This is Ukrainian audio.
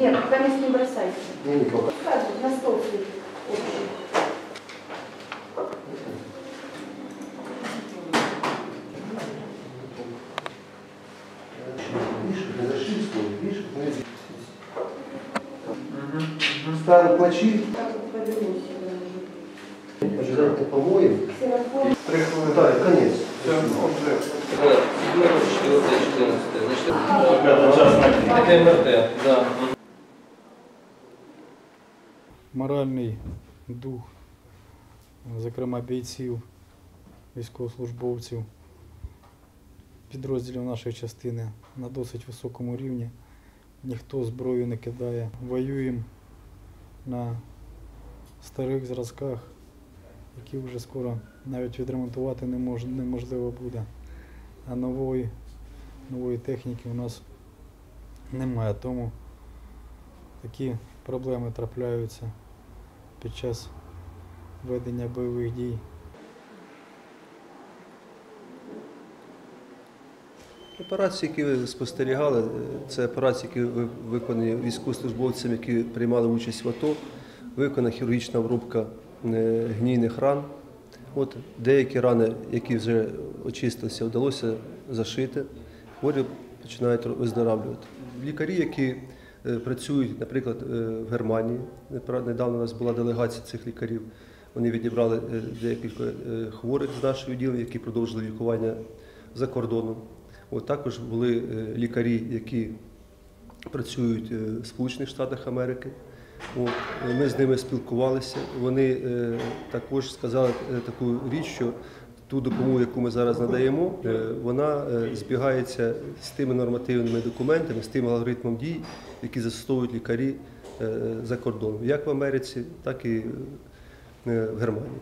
Нет, пока не бросайте. Ну, не пока. На стол Старый Ставим Ожидать-то помоем. Приходит. Да, конец. Моральний дух, зокрема бійців, військовослужбовців, підрозділів нашої частини на досить високому рівні. Ніхто зброю не кидає. Воюємо на старих зразках, які вже скоро навіть відремонтувати неможливо буде. А нової, нової техніки у нас немає. Тому такі проблеми трапляються під час ведення бойових дій. Операції, які ви спостерігали, е, це операції, які виконані військовослужбовцями, які приймали участь в АТО, виконана хірургічна обробка гнійних ран. От деякі рани, які вже очистилися, вдалося зашити, хворі починають виздоравлювати. Лікарі, які е, працюють, наприклад, е, в Германії, недавно у нас була делегація цих лікарів. Вони відібрали е, декілька е, хворих з нашого відділу, які продовжили лікування за кордоном. От також були е, лікарі, які працюють е, в Сполучених Штатах Америки. Ми з ними спілкувалися. Вони е, також сказали е, таку річ, що ту допомогу, яку ми зараз надаємо, е, вона збігається з тими нормативними документами, з тим алгоритмом дій, які застосовують лікарі за кордоном, як в Америці, так і в Германії.